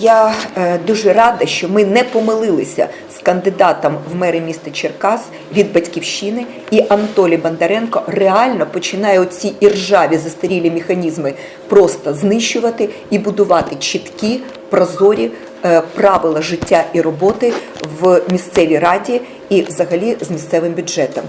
я е, дуже рада, що ми не помилилися з кандидатом в мери міста Черкас від батьківщини, і Анатолій Бондаренко реально починає оці іржаві застарілі механізми просто знищувати і будувати чіткі, прозорі е, правила життя і роботи в місцевій раді і взагалі з місцевим бюджетом.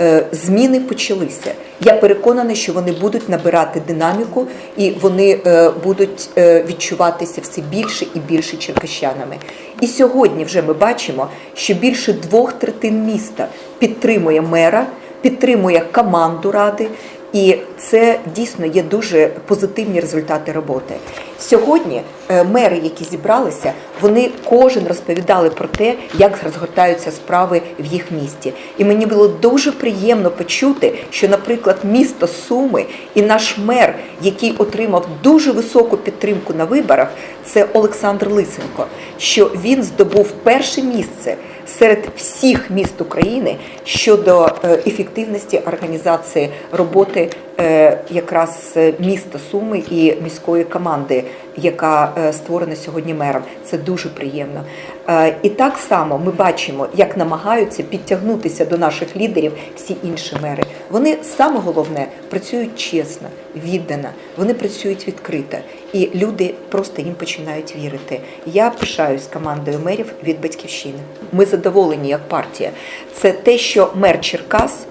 Е, Зміни почалися. Я переконана, що вони будуть набирати динаміку і вони е, будуть е, відчуватися все більше і більше черкащанами. І сьогодні вже ми бачимо, що більше двох третин міста підтримує мера, підтримує команду ради. І це дійсно є дуже позитивні результати роботи. Сьогодні е, мери, які зібралися, вони кожен розповідали про те, як розгортаються справи в їх місті. І мені було дуже приємно почути, що, наприклад, місто Суми і наш мер, який отримав дуже високу підтримку на виборах, це Олександр Лисенко, що він здобув перше місце серед всіх міст України щодо е, ефективності організації роботи е, якраз е, міста Суми і міської команди, яка е, створена сьогодні мером. Це дуже приємно. Е, І так само ми бачимо, як намагаються підтягнутися до наших лідерів всі інші мери. Вони саме головне працюють чесно, віддано, вони працюють відкрито, і люди просто їм починають вірити. Я пишаюсь командою мерів від батьківщини. Ми задоволені як партія. Це те, що мер Черкас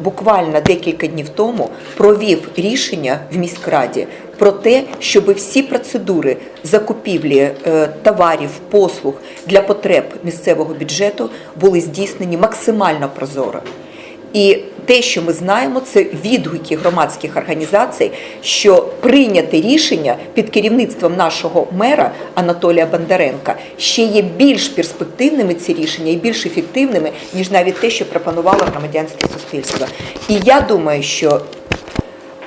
буквально декілька днів тому провів рішення в міськраді про те, щоб всі процедури закупівлі е, товарів, послуг для потреб місцевого бюджету були здійснені максимально прозоро. І те, що ми знаємо, це відгуки громадських організацій, що прийняте рішення під керівництвом нашого мера Анатолія Бондаренка ще є більш перспективними ці рішення і більш ефективними, ніж навіть те, що пропонувало громадянське суспільство. І я думаю, що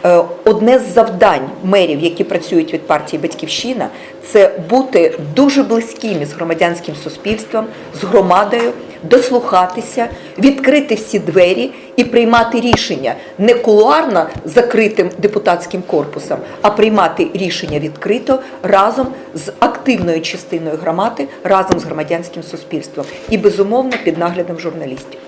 Е, Одне з завдань мерів, які працюють від партії Батьківщина, це бути дуже близькими з громадянським суспільством, з громадою, дослухатися, відкрити всі двері і приймати рішення не кулуарно закритим депутатським корпусом, а приймати рішення відкрито разом з активною частиною громади, разом з громадянським суспільством і безумовно під наглядом журналістів.